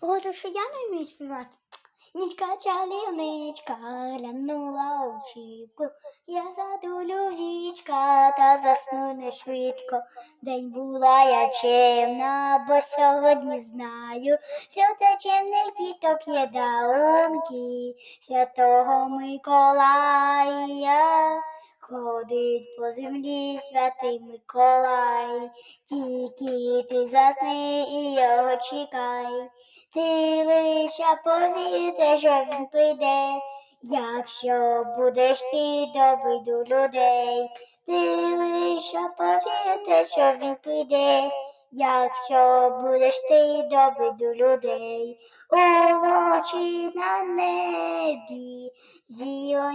Походу, що я не вмію співати. Нічка чарівничка глянула у шибку. Я задулю вічка та засну не швидко. День була я чемна, бо сьогодні знаю, що та чемних діток є дарунки святого Миколая. Ходить по землі святий Миколай, тільки ти засни і його чекай. Ти лише повірте, що він прийде, якщо будеш ти добрий до людей. Ти лише повірте, що він прийде, якщо будеш ти добрий до людей. Уночі на небі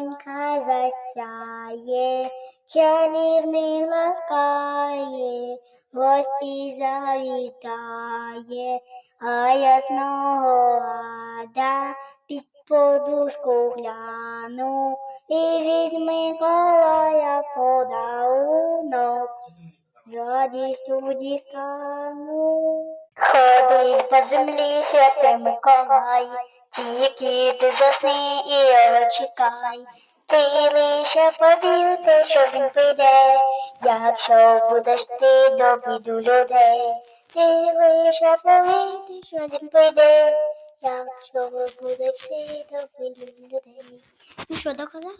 зіронька засяє, чарівний ласкає, гості завітає, а ясного рада під подушку гляну, і від Миколая подарунок з радістю дістану. По землі святий Миколай, тільки ти засни і його чекай. Ти лише повірте, що він прийде, якщо будеш ти до людей. Ти лише повірте, що він прийде, якщо будеш ти до людей. Ну що, доказала?